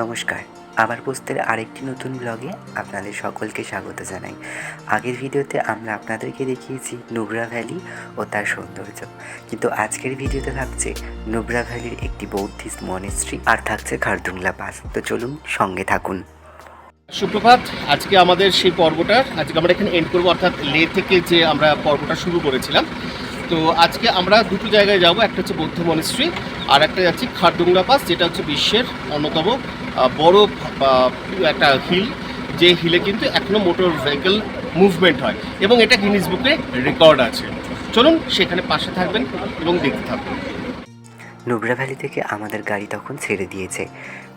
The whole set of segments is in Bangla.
নমস্কার। আমার পোস্টের আরেকটি নতুন ব্লগে আপনাদের সকলকে স্বাগত জানাই। আগের ভিডিওতে আমরা আপনাদেরকে দেখিয়েছি নুব্রা ভ্যালি ও তার সৌন্দর্য। কিন্তু আজকের ভিডিওতে থাকছে নুব্রা ভ্যালির একটি বৌদ্ধিস্ট মনেস্ট্রি আর থাকছে খারদুংলা পাস। তো চলুন সঙ্গে থাকুন। সুপ্রভাত, আজকে আমাদের সেই পর্বটা, আজকে আমরা এখানে এন্ড করব, অর্থাৎ লে থেকে যে আমরা পর্বটা শুরু করেছিলাম। তো আজকে আমরা দুটো জায়গায় যাব, একটা হচ্ছে বৌদ্ধ মনেস্ট্রি আর একটা যাচ্ছি খারদুংলা পাস, যেটা হচ্ছে বিশ্বের অন্যতম বড় একটা হিল যে হিলে কিন্তু এখনও মোটর ভেহিকেল মুভমেন্ট হয় এবং এটা গিনিস বুকে রেকর্ড আছে। চলুন সেখানে পাশে থাকবেন এবং দেখতে থাকবেন নুব্রা ভ্যালি থেকে আমাদের গাড়ি তখন ছেড়ে দিয়েছে।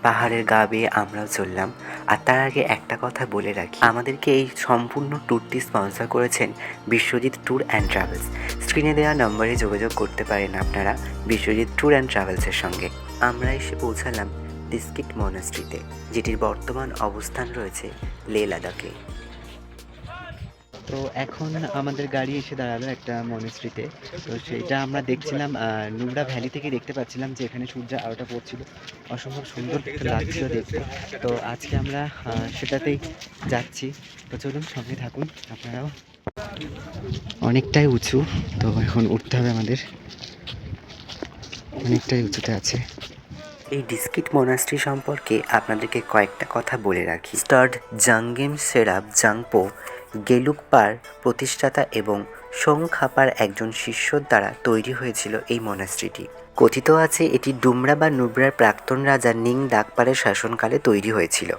পাহাড়ের গা বেয়ে আমরাও চললাম। আর তার আগে একটা কথা বলে রাখি। আমাদেরকে এই সম্পূর্ণ ট্যুরটি স্পন্সর করেছেন বিশ্বজিৎ ট্যুর অ্যান্ড ট্রাভেলস স্ক্রিনে দেওয়া নম্বরে যোগাযোগ করতে পারেন আপনারা বিশ্বজিৎ ট্যুর অ্যান্ড ট্রাভেলসের সঙ্গে। আমরা এসে পৌঁছালাম ডিস্ট্রিক্ট মনাস্ট্রিতে, যেটির বর্তমান অবস্থান রয়েছে লে লাদাখে। তো এখন আমাদের গাড়ি এসে দাঁড়াল একটা মনেস্ট্রিতে। তো সেটা আমরা দেখছিলাম নুব্রা ভ্যালি থেকে দেখতে পাচ্ছিলাম যে এখানে সূর্য আলোটা পড়ছিল। অসম্ভব সুন্দর লাগছিল দেখতে। তো আজকে আমরা সেটাতেই যাচ্ছি। তো চলুন সঙ্গে থাকুন, আপনারাও। অনেকটাই উঁচু, তো এখন উঠতে হবে আমাদের। অনেকটাই উঁচুতে আছে। এই ডিস্কিট মনাস্ট্রি সম্পর্কে আপনাদেরকে কয়েকটা কথা বলে রাখি। স্টার্ড জাঙ্গেম সেরাব জাংপো গেলুকপার প্রতিষ্ঠাতা এবং সংখাপার একজন শিষ্যর দ্বারা তৈরি হয়েছিল এই মনাস্ট্রিটি। কথিত আছে এটি ডুমরা বা নুবরার প্রাক্তন রাজা নিং ডাকপারের শাসনকালে তৈরি হয়েছিল।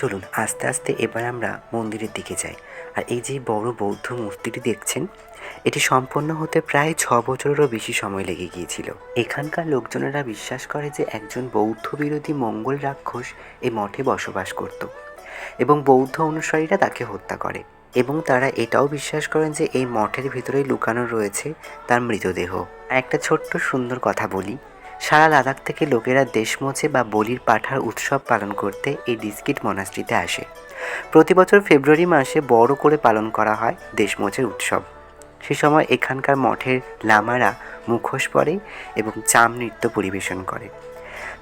চলুন, আস্তে আস্তে এবার আমরা মন্দিরের দিকে যাই। আর এই যে বড় বৌদ্ধ মূর্তিটি দেখছেন, এটি সম্পন্ন হতে প্রায় ছ বছরেরও বেশি সময় লেগে গিয়েছিল। এখানকার লোকজনেরা বিশ্বাস করে যে একজন বৌদ্ধ বিরোধী মঙ্গল রাক্ষস এই মঠে বসবাস করত এবং বৌদ্ধ অনুসারীরা তাকে হত্যা করে এবং তারা এটাও বিশ্বাস করেন যে এই মঠের ভিতরেই লুকানো রয়েছে তার মৃতদেহ। একটা ছোট্ট সুন্দর কথা বলি সারা লাদাখ থেকে লোকেরা দেশমোচে বা বলির পাঠার উৎসব পালন করতে এই ডিস্কিট মনাস্ট্রিতে আসে। প্রতি বছর ফেব্রুয়ারি মাসে বড় করে পালন করা হয় দেশমোচের উৎসব। সে সময় এখানকার মঠের লামারা মুখোশ পরে এবং চাম নৃত্য পরিবেশন করে।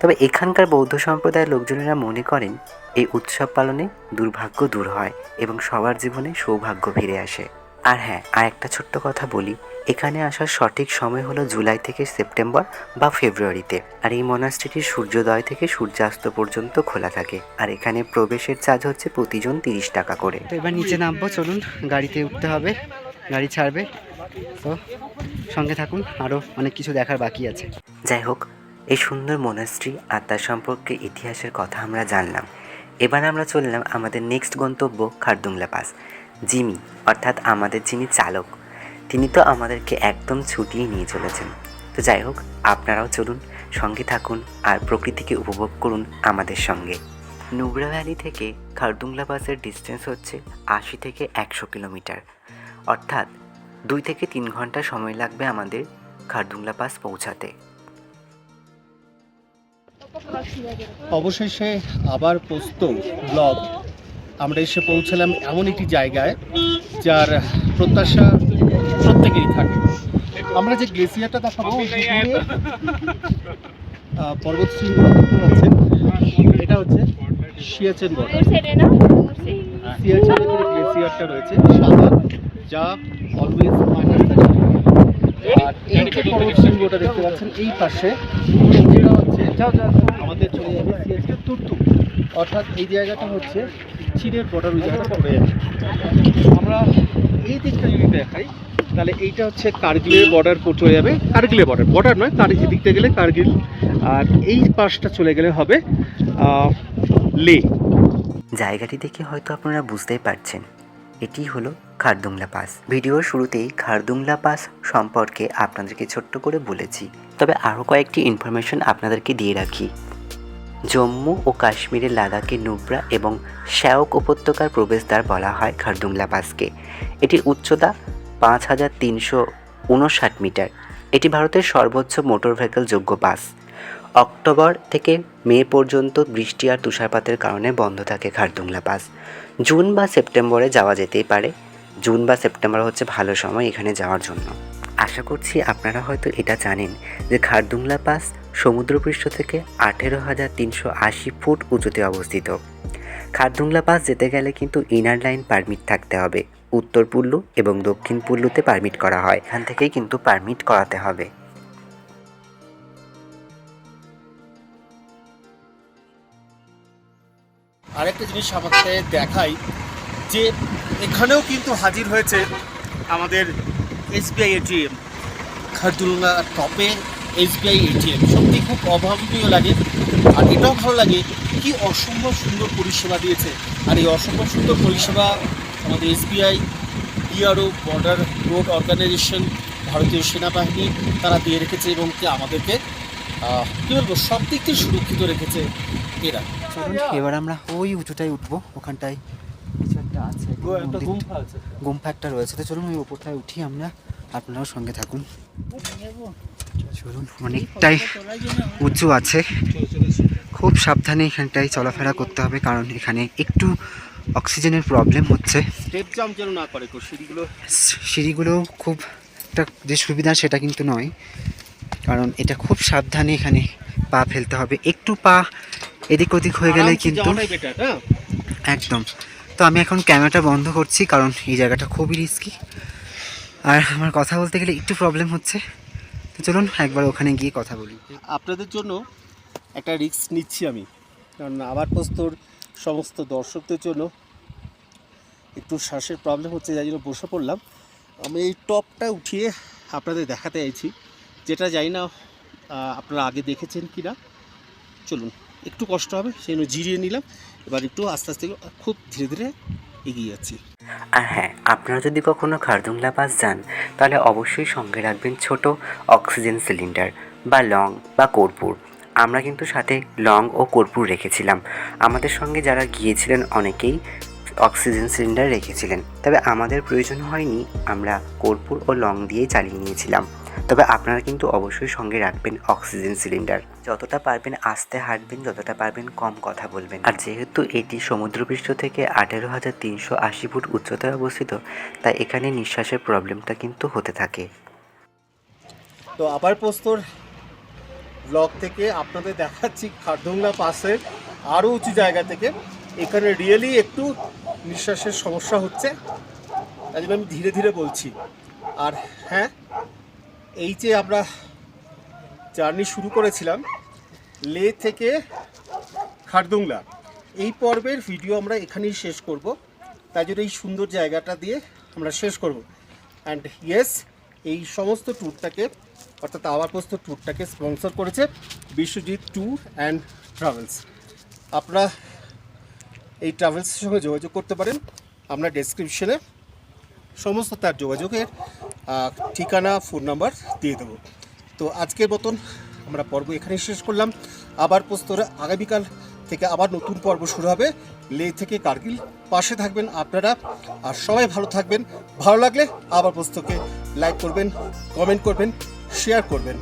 তবে এখানকার বৌদ্ধ সম্প্রদায়ের লোকজনেরা মনে করেন, এই উৎসব পালনে দুর্ভাগ্য দূর হয় এবং সবার জীবনে সৌভাগ্য ফিরে আসে। আর হ্যাঁ আর একটা ছোট্ট কথা বলি। এখানে আসার সঠিক সময় হলো জুলাই থেকে সেপ্টেম্বর বা ফেব্রুয়ারিতে। আর এই মনাস্ট্রিটি সূর্যোদয় থেকে সূর্যাস্ত পর্যন্ত খোলা থাকে। আর এখানে প্রবেশের চার্জ হচ্ছে প্রতিজন তিরিশ টাকা করে। তো এবার নিচে নামবো চলুন। গাড়িতে উঠতে হবে গাড়ি ছাড়বে। তো সঙ্গে থাকুন আরও অনেক কিছু দেখার বাকি আছে। যাই হোক এই সুন্দর মনাস্ট্রি আর তার সম্পর্কে ইতিহাসের কথা আমরা জানলাম। এবার আমরা চললাম আমাদের নেক্সট গন্তব্য খারদুংলা পাস। জিমি, অর্থাৎ আমাদের যিনি চালক। তিনি তো আমাদেরকে একদম ছুটিয়ে নিয়ে চলেছেন। তো যাই হোক, আপনারাও চলুন, সঙ্গে থাকুন আর প্রকৃতিকে উপভোগ করুন আমাদের সঙ্গে। নুব্রা ভ্যালি থেকে খারদুংলা বাসের ডিস্টেন্স হচ্ছে আশি থেকে একশো কিলোমিটার। অর্থাৎ দুই থেকে তিন ঘণ্টা সময় লাগবে আমাদের খারদুংলা পাস পৌঁছাতে। অবশেষে আবার পোস্ত ব্লগ। আমরা এসে পৌঁছালাম এমন একটি জায়গায় যার প্রত্যাশা প্রত্যেকেরই থাকে। আমরা যে গ্লেসিয়ারটা দেখাবো পর্বত শৃঙ্গটা দেখতে পাচ্ছেন। এটা হচ্ছে সিয়াচেন বর্ডার গ্লেসিয়ারটা রয়েছে সাদা যা অলওয়েজ মাইনাস আর এই যে পর্বত শৃঙ্গটা দেখতে পাচ্ছেন এই পাশে যেটা হচ্ছে আমাদের চলে যাবে তুর্তু অর্থাৎ এই জায়গাটা হচ্ছে চীনের বর্ডার ওই জায়গাটা পড়ে যাবে আমরা এই দিকটা যদি দেখাই, তাহলে এইটা হচ্ছে কার্গিলের বর্ডার চলে যাবে। কার্গিলের বর্ডার বর্ডার নয় কার এদিকটা গেলে কার্গিল। আর এই পাশটা চলে গেলে হবে লে। জায়গাটি দেখে হয়তো আপনারা বুঝতেই পারছেন, এটি হলো খারদুংলা পাস। ভিডিওর শুরুতেই খারদুংলা পাস সম্পর্কে আপনাদেরকে ছোট্ট করে বলেছি। তবে আরও কয়েকটি ইনফরমেশন আপনাদেরকে দিয়ে রাখি। জম্মু ও কাশ্মীরের লাদাখে নুব্রা এবং শ্যাওক উপত্যকার প্রবেশদ্বার বলা হয় খারদুংলা পাসকে এটির উচ্চতা পাঁচ হাজার তিনশো উনষাট মিটার। এটি ভারতের সর্বোচ্চ মোটর যোগ্য পাস অক্টোবর থেকে মে পর্যন্ত বৃষ্টি আর তুষারপাতের কারণে বন্ধ থাকে খারদুংলা পাস জুন বা সেপ্টেম্বরে যাওয়া যেতেই পারে। জুন বা সেপ্টেম্বর হচ্ছে ভালো সময় এখানে যাওয়ার জন্য। আশা করছি আপনারা হয়তো এটা জানেন যে খারদুংলা পাস সমুদ্রপৃষ্ঠ থেকে আঠেরো হাজার তিনশো আশি ফুট উঁচুতে অবস্থিত। খারদুংলা পাস যেতে গেলে কিন্তু ইনার লাইন পারমিট থাকতে হবে। উত্তর পুল্লু এবং দক্ষিণ পুল্লুতে পারমিট করা হয়। এখান থেকেই কিন্তু পারমিট করাতে হবে। আরেকটা জিনিস আমাকে দেখাই যে এখানেও কিন্তু হাজির হয়েছে আমাদের এসবিআই এটিএম খারদুলনা টপে এসবিআই এটিএম সত্যি খুব অভাবনীয় লাগে। আর এটাও ভালো লাগে কি অসম্ভব সুন্দর পরিষেবা দিয়েছে। আর এই অসম্ভব সুন্দর পরিষেবা আমাদের SBI BRO border road organisation ভারতীয় সেনাবাহিনী তারা দিয়ে রেখেছে এবং কি আমাদেরকে কী বলব সব দিক থেকে সুরক্ষিত রেখেছে এরা। চলুন এবার আমরা ওই উঁচুটায় উঠবো ওখানটায় কিছু একটা আছে গুম্ফা একটা রয়েছে। তো চলুন ওই ওপরটায় উঠি আমরা আপনারাও সঙ্গে থাকুন। চলুন অনেকটাই উঁচু আছে। খুব সাবধানে এখানটায় চলাফেরা করতে হবে কারণ এখানে একটু অক্সিজেনের প্রবলেম হচ্ছে। সিঁড়িগুলো। খুব একটা যে সুবিধা সেটা কিন্তু নয় কারণ এটা খুব সাবধানে এখানে পা ফেলতে হবে। একটু পা এদিক ওদিক হয়ে গেলে কিন্তু হ্যাঁ? একদম। তো আমি এখন ক্যামেরাটা বন্ধ করছি কারণ এই জায়গাটা খুবই রিস্কি আর আমার কথা বলতে গেলে একটু প্রবলেম হচ্ছে। চলুন একবার ওখানে গিয়ে কথা বলি। আপনাদের জন্য একটা রিস্ক নিচ্ছি আমি। কারণ আবার পোস্তর সমস্ত দর্শকদের জন্য একটু শ্বাসের প্রবলেম হচ্ছে, যাই জন্য বসে পড়লাম। আমি এই টপটা উঠিয়ে আপনাদের দেখাতে চাইছি। যেটা জানি না আপনারা আগে দেখেছেন কি না চলুন, একটু কষ্ট হবে, সেই জন্য জিরিয়ে নিলাম। এবার একটু আস্তে আস্তে, খুব ধীরে ধীরে এগিয়ে যাচ্ছি। আর হ্যাঁ আপনারা যদি কখনো খারদুংলা পাস যান, তাহলে অবশ্যই সঙ্গে রাখবেন ছোট অক্সিজেন সিলিন্ডার বা লং বা কর্পূর। আমরা কিন্তু সাথে লং ও কর্পূর রেখেছিলাম। আমাদের সঙ্গে যারা গিয়েছিলেন অনেকেই অক্সিজেন সিলিন্ডার রেখেছিলেন। তবে আমাদের প্রয়োজন হয়নি, আমরা কর্পূর ও লং দিয়েই চালিয়ে নিয়েছিলাম। তবে আপনারা কিন্তু অবশ্যই সঙ্গে রাখবেন অক্সিজেন সিলিন্ডার। যতটা পারবেন আস্তে হাঁটবেন, যতটা পারবেন কম কথা বলবেন। আর যেহেতু এটি সমুদ্রপৃষ্ঠ থেকে আঠেরো হাজার তিনশো আশি ফুট উচ্চতায় অবস্থিত, তাই এখানে নিঃশ্বাসের প্রবলেমটা কিন্তু হতে থাকে। তো আবার প্রস্তর ব্লগ থেকে আপনাদের দেখাচ্ছি খারদুংলা পাশের আরও উঁচু জায়গা থেকে। এখানে রিয়েলি একটু নিঃশ্বাসের সমস্যা হচ্ছে। তাই জন্য আমি ধীরে ধীরে বলছি। আর হ্যাঁ এই যে আমরা জার্নি শুরু করেছিলাম, লে থেকে খারদুংলা এই পর্বের ভিডিও আমরা এখানেই শেষ করব। তাই জন্য এই সুন্দর জায়গাটা দিয়ে আমরা শেষ করব। অ্যান্ড ইয়েস এই সমস্ত ট্যুরটাকে, অর্থাৎ আবার পোস্ত ট্যুরটাকে স্পন্সর করেছে বিশ্বজিৎ ট্যুর অ্যান্ড ট্রাভেলস আপনারা এই ট্রাভেলসের সঙ্গে যোগাযোগ করতে পারেন। আমরা ডেসক্রিপশনে সমস্ত তার যোগাযোগের ঠিকানা ফোন নাম্বার দিয়ে দেবো। তো আজকের মতন আমরা পর্ব এখানেই শেষ করলাম। আবার পোস্তরে আগামীকাল থেকে আবার নতুন পর্ব শুরু হবে। লে থেকে কার্গিল পাশে থাকবেন আপনারা। আর সবাই ভালো থাকবেন। ভালো লাগলে আবার পোস্তকে লাইক করবেন কমেন্ট করবেন শেয়ার করবেন।